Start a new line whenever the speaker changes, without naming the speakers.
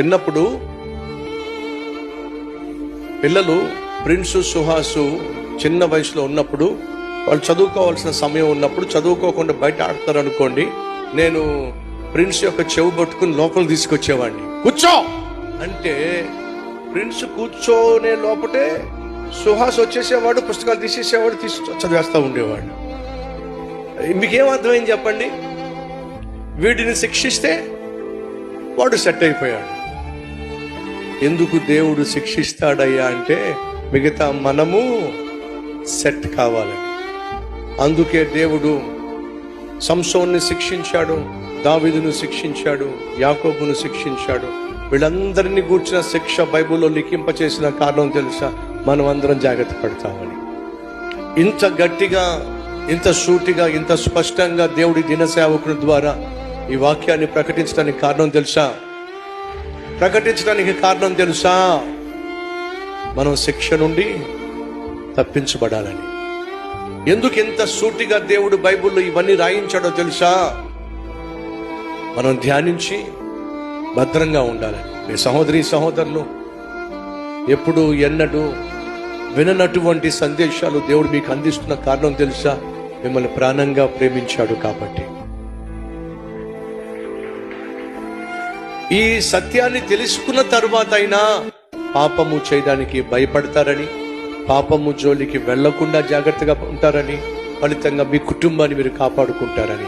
చిన్నప్పుడు పిల్లలు ప్రిన్సు సుహాసు చిన్న వయసులో ఉన్నప్పుడు వాళ్ళు చదువుకోవాల్సిన సమయం ఉన్నప్పుడు చదువుకోకుండా బయట ఆడతారు అనుకోండి నేను ప్రిన్స్ యొక్క చెవు పట్టుకుని లోపల తీసుకొచ్చేవాడిని. కూర్చో! అంటే ప్రిన్స్ కూర్చోనే లోపటే సుహాస్ వచ్చేసేవాడు పుస్తకాలు తీసేసేవాడు తీసి చదివేస్తూ ఉండేవాడు. మీకేం అర్థమైంది చెప్పండి? వీటిని శిక్షిస్తే వాడు సెట్ అయిపోయాడు. ఎందుకు దేవుడు శిక్షిస్తాడయ్యా అంటే మిగతా మనము సెట్ కావాలని అందుకే దేవుడు సంసోన్ని శిక్షించాడు దావిదును శిక్షించాడు యాకోబును శిక్షించాడు. వీళ్ళందరినీ కూర్చిన శిక్ష బైబిల్లో లిఖింప చేసిన కారణం తెలుసా? మనం అందరం జాగ్రత్త పడతామని. ఇంత గట్టిగా ఇంత సూటిగా ఇంత స్పష్టంగా దేవుడి దినసేవకుని ద్వారా ఈ వాక్యాన్ని ప్రకటించడానికి కారణం తెలుసా? ప్రకటించడానికి కారణం తెలుసా? మనం శిక్ష నుండి తప్పించబడాలని. ఎందుకు ఇంత సూటిగా దేవుడు బైబిల్లో ఇవన్నీ రాయించాడో తెలుసా? మనం ధ్యానించి భద్రంగా ఉండాలని. మీ సహోదరి సహోదరులు ఎప్పుడు ఎన్నడూ విననటువంటి సందేశాలు దేవుడు మీకు అందిస్తున్న కారణం తెలుసా? మిమ్మల్ని ప్రాణంగా ప్రేమించాడు కాబట్టి. ఈ సత్యాన్ని తెలుసుకున్న తరువాత అయినా పాపము చేయడానికి భయపడతారని పాపము జోలికి వెళ్ళకుండా జాగ్రత్తగా ఉంటారని ఫలితంగా మీ కుటుంబాన్ని మీరు కాపాడుకుంటారని.